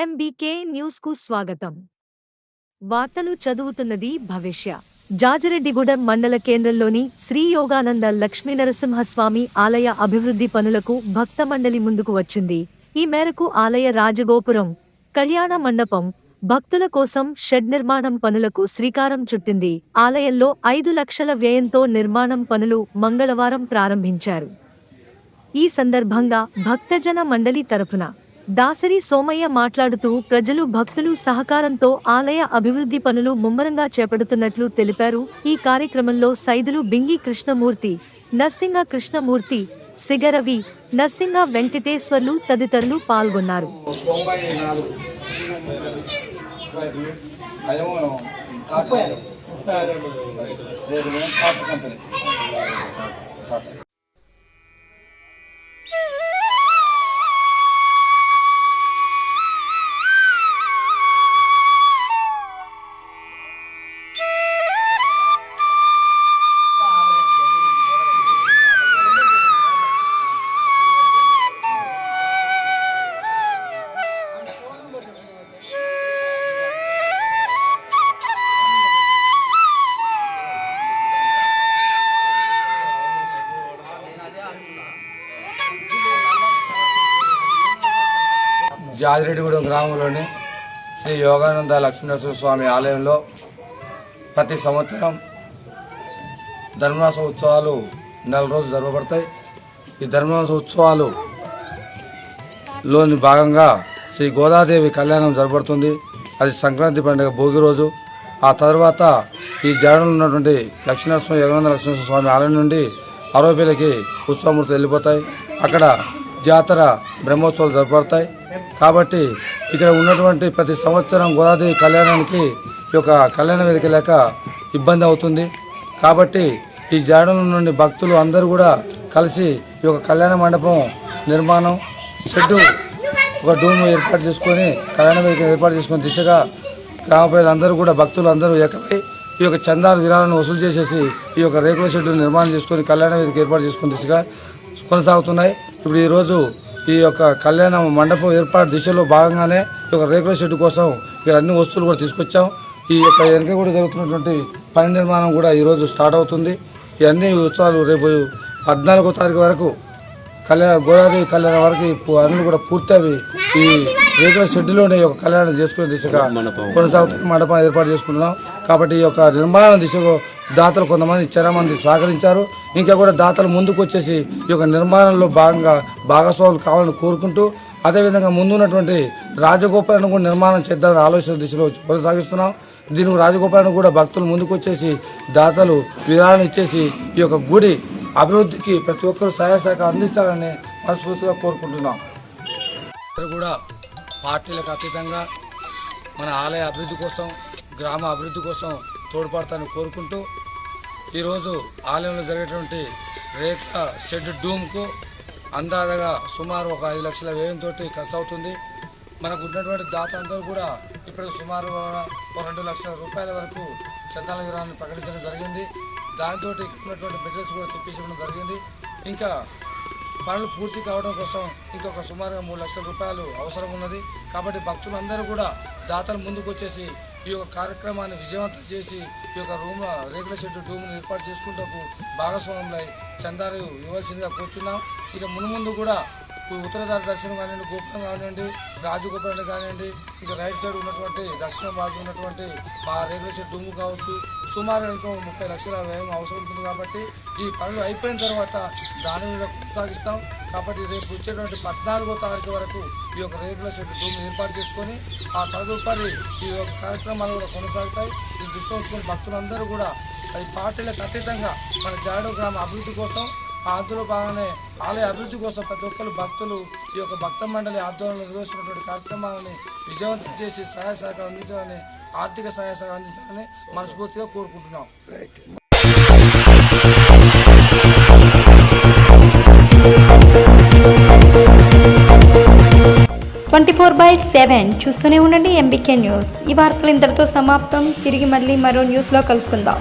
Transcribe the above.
MBK న్యూస్కు స్వాగతం. వార్తలు చదువుతున్నది భవిష్య. జాజిరెడ్డిగూడెం మండల కేంద్రంలోని శ్రీ యోగానంద లక్ష్మీనరసింహస్వామి ఆలయ అభివృద్ధి పనులకు భక్త మండలి ముందుకు వచ్చింది. ఈ మేరకు ఆలయ రాజగోపురం కళ్యాణ మండపం భక్తుల కోసం షెడ్ నిర్మాణం పనులకు శ్రీకారం చుట్టింది. ఆలయంలో ఐదు లక్షల వ్యయంతో నిర్మాణం పనులు మంగళవారం ప్రారంభించారు. ఈ సందర్భంగా భక్తజన మండలి తరఫున దాసరి సోమయ్య మాట్లాడుతూ ప్రజలు భక్తులు సహకారంతో ఆలయ అభివృద్ధి పనులు ముమ్మరంగా చేపడుతున్నట్లు తెలిపారు. ఈ కార్యక్రమంలో సైదులు బింగి కృష్ణమూర్తి నర్సింగ కృష్ణమూర్తి సిగరవి నర్సింగ వెంకటేశ్వర్లు తదితరులు పాల్గొన్నారు. జాజిరెడ్డిగూడెం గ్రామంలోని శ్రీ యోగానంద లక్ష్మీనరసింహ స్వామి ఆలయంలో ప్రతి సంవత్సరం ధర్మమాస ఉత్సవాలు నెల రోజులు జరపబడతాయి. ఈ ధర్మమాస ఉత్సవాలు లోని భాగంగా శ్రీ గోదాదేవి కళ్యాణం జరపడుతుంది అది సంక్రాంతి పండుగ భోగి రోజు. ఆ తర్వాత ఈ జాడలో ఉన్నటువంటి లక్ష్మీనరసింహ యోగానంద లక్ష్మీనరసింహ స్వామి ఆలయం నుండి ఆరోపీలకి ఉత్సవమూర్తి వెళ్ళిపోతాయి. అక్కడ జాతర బ్రహ్మోత్సవాలు జరపడతాయి కాబట్టి ఇక్కడ ఉన్నటువంటి ప్రతి సంవత్సరం గోదాదేవి కళ్యాణానికి ఈ యొక్క కళ్యాణ వేదిక లేక ఇబ్బంది అవుతుంది. కాబట్టి ఈ జాడల నుండి భక్తులు అందరూ కూడా కలిసి ఈ యొక్క కళ్యాణ మండపం నిర్మాణం షెడ్డు ఒక డూమ్ ఏర్పాటు చేసుకొని కళ్యాణ వేదిక ఏర్పాటు చేసుకునే దిశగా గ్రామ ప్రజలందరూ కూడా భక్తులు అందరూ ఏకమై ఈ యొక్క చందాల విరాలను వసూలు చేసేసి ఈ యొక్క రేకుల షెడ్డు నిర్మాణం చేసుకొని కళ్యాణ వేదిక ఏర్పాటు చేసుకునే దిశగా కొనసాగుతున్నాయి. ఇప్పుడు ఈరోజు ఈ యొక్క కళ్యాణ మండపం ఏర్పాటు దిశలో భాగంగానే ఈ యొక్క రేకుల షెడ్డు కోసం ఇక్కడ అన్ని వస్తువులు కూడా తీసుకొచ్చాం. ఈ యొక్క వెనక కూడా జరుగుతున్నటువంటి పని నిర్మాణం కూడా ఈరోజు స్టార్ట్ అవుతుంది. ఈ అన్ని ఉత్సవాలు రేపు పద్నాలుగో తారీఖు వరకు కళ్యాణ గోదావరి కళ్యాణం వరకు అన్ని కూడా పూర్తవి ఈ రేకుల షెడ్డులోనే ఈ యొక్క కళ్యాణం చేసుకునే దిశగా కొనసాగుతున్న మండపం ఏర్పాటు చేసుకుంటున్నాం. కాబట్టి ఈ యొక్క నిర్మాణ దిశలో దాతలు కొంతమంది చాలా మంది సహకరించారు ఇంకా కూడా దాతలు ముందుకు వచ్చేసి ఈ యొక్క నిర్మాణంలో భాగంగా భాగస్వాములు కావాలని కోరుకుంటూ అదేవిధంగా ముందున్నటువంటి రాజగోపురాన్ని కూడా నిర్మాణం చేద్దామని ఆలోచన దిశలో కొనసాగిస్తున్నాం. దీనికి రాజగోపురాన్ని కూడా భక్తులు ముందుకు వచ్చేసి దాతలు విరాళం ఇచ్చేసి ఈ యొక్క గుడి అభివృద్ధికి ప్రతి ఒక్కరూ సహాయ శాఖ అందించాలని మనస్ఫూర్తిగా కోరుకుంటున్నాం. కూడా పార్టీలకు అతీతంగా మన ఆలయ అభివృద్ధి కోసం గ్రామ అభివృద్ధి కోసం తోడ్పడతాను కోరుకుంటూ ఈరోజు ఆలయంలో జరిగేటువంటి రేట్ల షెడ్ డూమ్కు అందాజగా సుమారు ఒక ఐదు లక్షల వ్యయంతో ఖర్చు అవుతుంది మనకు ఉన్నటువంటి దాత అందరూ కూడా ఇప్పుడు సుమారు ఒక రెండు లక్షల రూపాయల వరకు చందాల వివరాలను ప్రకటించడం జరిగింది. దాంతో ఉన్నటువంటి మెటీరియల్స్ కూడా తెప్పించడం జరిగింది. ఇంకా పనులు పూర్తి కావడం కోసం ఇంకొక సుమారుగా మూడు లక్షల రూపాయలు అవసరం ఉన్నది. కాబట్టి భక్తులందరూ కూడా దాతలు ముందుకు వచ్చేసి ఈ యొక్క కార్యక్రమాన్ని విజయవంతం చేసి ఈ యొక్క రూమ్ రేకుల షెడ్ రూమ్ను ఏర్పాటు చేసుకుంటూ భాగస్వాములై చందాలు ఇవ్వాల్సిందిగా కూర్చున్నాం. ఇక మునుముందు కూడా ఉత్తరధార దర్శనం కానివ్వండి గోపురం కానివ్వండి రాజగోపురం కానివ్వండి ఇంకా రైట్ సైడ్ ఉన్నటువంటి దక్షిణ భాగం ఉన్నటువంటి మా రేగుల షెడ్ దుమ్ము కావచ్చు సుమారు ఇంకో ముప్పై లక్షల వ్యయం అవసరం ఉంటుంది కాబట్టి ఈ పనులు అయిపోయిన తర్వాత దాని మీద కొనసాగిస్తాం. కాబట్టి రేపు వచ్చేటువంటి పద్నాలుగో తారీఖు వరకు ఈ యొక్క రేగుల షెడ్ దుమ్ము ఏర్పాటు చేసుకొని ఆ తదుపరి ఈ యొక్క కార్యక్రమాలు కూడా కొనసాగుతాయి. ఈ దృష్టి భక్తులందరూ కూడా ఈ పార్టీలకు అతీతంగా మన జాడో గ్రామ అభివృద్ధి కోసం ఆ అందులో భాగంగానే ఆలయ అభివృద్ధి కోసం ప్రతి ఒక్కరు భక్తులు ఈ యొక్క భక్త మండలి ఆధ్వర్యంలో నిర్వహిస్తున్నటువంటి కార్యక్రమాలని విజయవంతం చేసి సహాయ సహకారం అందించాలని ఆర్థిక సహాయ సహకారం అందించాలని మనస్ఫూర్తిగా కోరుకుంటున్నాం. ట్వంటీ ఫోర్ బై సెవెన్ చూస్తూనే ఉండండి ఎంబీకే న్యూస్. ఈ వార్తలు ఇంతటితో సమాప్తం. తిరిగి మళ్ళీ మరో న్యూస్లో కలుసుకుందాం.